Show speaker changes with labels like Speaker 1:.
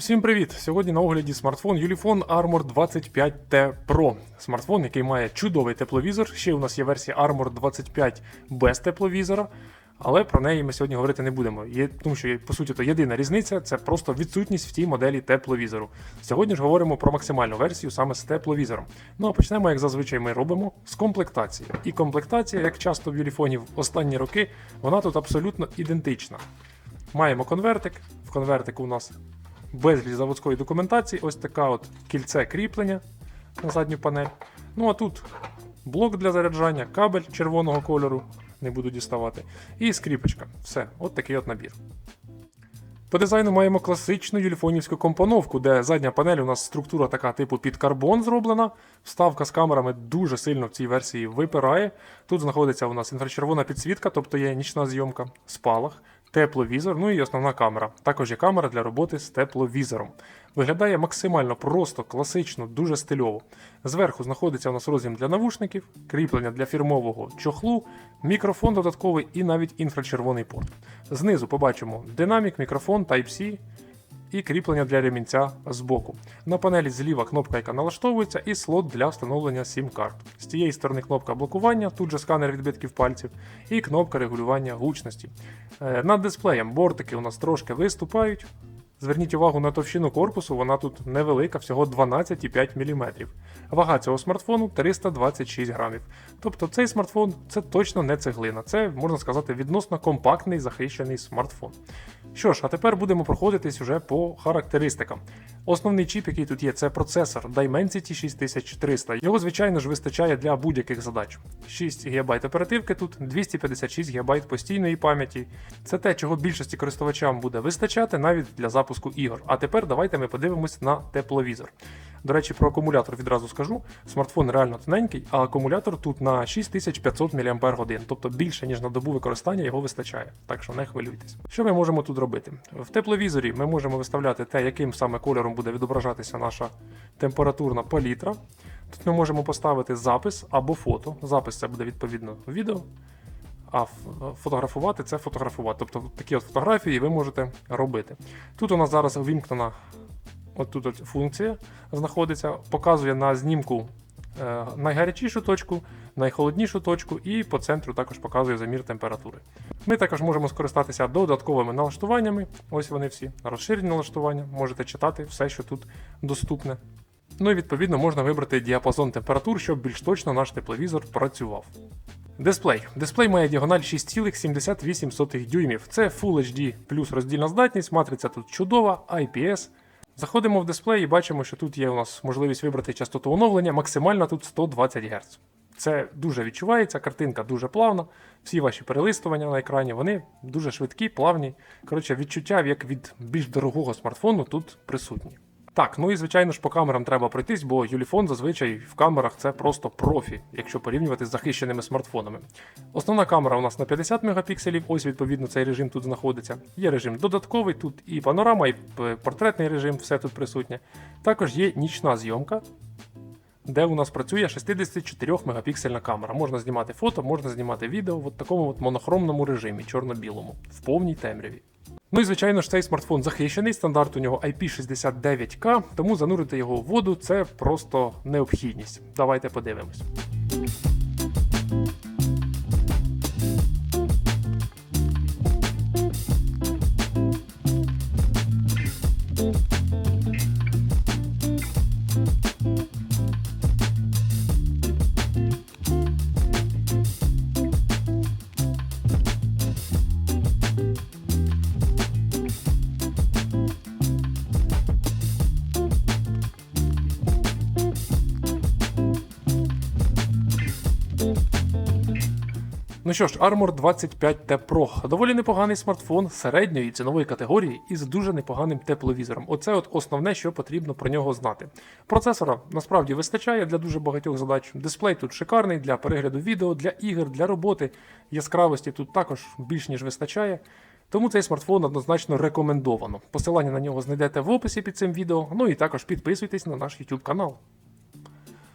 Speaker 1: Всім привіт! Сьогодні на огляді смартфон Ulefone Armor 25T Pro. Смартфон, який має чудовий тепловізор. Ще у нас є версія Armor 25 без тепловізора, але про неї ми сьогодні говорити не будемо. Є, тому що, по суті, то єдина різниця це просто відсутність в тій моделі тепловізору. Сьогодні ж говоримо про максимальну версію саме з тепловізором. Ну а почнемо, як зазвичай ми робимо, з комплектації. І комплектація, як часто в Ulefone в останні роки, вона тут абсолютно ідентична. Маємо конвертик. В конвертику у нас безліч заводської документації, ось така от кільце кріплення на задню панель. Ну а тут блок для заряджання, кабель червоного кольору, не буду діставати, і скріпочка. Все, от такий от набір. По дизайну маємо класичну юліфонівську компоновку, де задня панель у нас структура така типу під карбон зроблена. Вставка з камерами дуже сильно в цій версії випирає. Тут знаходиться у нас інфрачервона підсвітка, тобто є нічна зйомка, спалах, тепловізор, ну і основна камера. Також є камера для роботи з тепловізором. Виглядає максимально просто, класично, дуже стильово. Зверху знаходиться у нас роз'єм для навушників, кріплення для фірмового чохлу, мікрофон додатковий і навіть інфрачервоний порт. Знизу побачимо динамік, мікрофон Type-C і кріплення для ремінця збоку. На панелі зліва кнопка, яка налаштовується, і слот для встановлення SIM-карт. З тієї сторони кнопка блокування, тут же сканер відбитків пальців, і кнопка регулювання гучності. Е, Над дисплеєм бортики у нас трошки виступають. Зверніть увагу на товщину корпусу, вона тут невелика, всього 12,5 мм. Вага цього смартфону 326 грамів. Тобто цей смартфон це точно не цеглина, це можна сказати відносно компактний захищений смартфон. Що ж, а тепер будемо проходитись уже по характеристикам. Основний чіп, який тут є, це процесор Dimensity 6300. Його, звичайно ж, вистачає для будь-яких задач. 6 ГБ оперативки тут, 256 ГБ постійної пам'яті. Це те, чого більшості користувачам буде вистачати навіть для запуску ігор. А тепер давайте ми подивимось на тепловізор. До речі, про акумулятор відразу скажу. Смартфон реально тоненький, а акумулятор тут на 6500 мАч, тобто більше, ніж на добу використання його вистачає. Так що не хвилюйтесь. Що ми можемо тут робити? В тепловізорі ми можемо виставляти те, яким саме кольором буде відображатися наша температурна палітра. Тут ми можемо поставити запис або фото. Запис це буде відповідно відео. А фотографувати це фотографувати. Тобто такі от фотографії ви можете робити. Тут у нас зараз увімкнена от тут от функція знаходиться, показує на знімку е, найгарячішу точку, найхолоднішу точку, і по центру також показує замір температури. Ми також можемо скористатися додатковими налаштуваннями. Ось вони всі. Розширені налаштування, можете читати все, що тут доступне. Ну і відповідно можна вибрати діапазон температур, щоб більш точно наш тепловізор працював. Дисплей. Дисплей має діагональ 6,78 дюймів. Це Full HD плюс роздільна здатність, матриця тут чудова, IPS. Заходимо в дисплей і бачимо, що тут є у нас можливість вибрати частоту оновлення, максимально тут 120 Гц. Це дуже відчувається, картинка дуже плавна. Всі ваші перелистування на екрані вони дуже швидкі, плавні. Коротше, відчуття як від більш дорогого смартфону тут присутні. Так, ну і звичайно ж по камерам треба пройтись, бо Юліфон зазвичай в камерах це просто профі, якщо порівнювати з захищеними смартфонами. Основна камера у нас на 50 мегапікселів, ось відповідно цей режим тут знаходиться. Є режим додатковий, тут і панорама, і портретний режим, все тут присутнє. Також є нічна зйомка, де у нас працює 64 мегапіксельна камера. Можна знімати фото, можна знімати відео в такому от монохромному режимі, чорно-білому, в повній темряві. Ну і звичайно ж цей смартфон захищений, стандарт у нього IP69K, тому занурити його в воду це просто необхідність. Давайте подивимось. Ну що ж, Armor 25T Pro. Доволі непоганий смартфон середньої цінової категорії із дуже непоганим тепловізором. Оце от основне, що потрібно про нього знати. Процесора насправді вистачає для дуже багатьох задач. Дисплей тут шикарний для перегляду відео, для ігор, для роботи. Яскравості тут також більш ніж вистачає. Тому цей смартфон однозначно рекомендовано. Посилання на нього знайдете в описі під цим відео. Ну і також підписуйтесь на наш YouTube канал.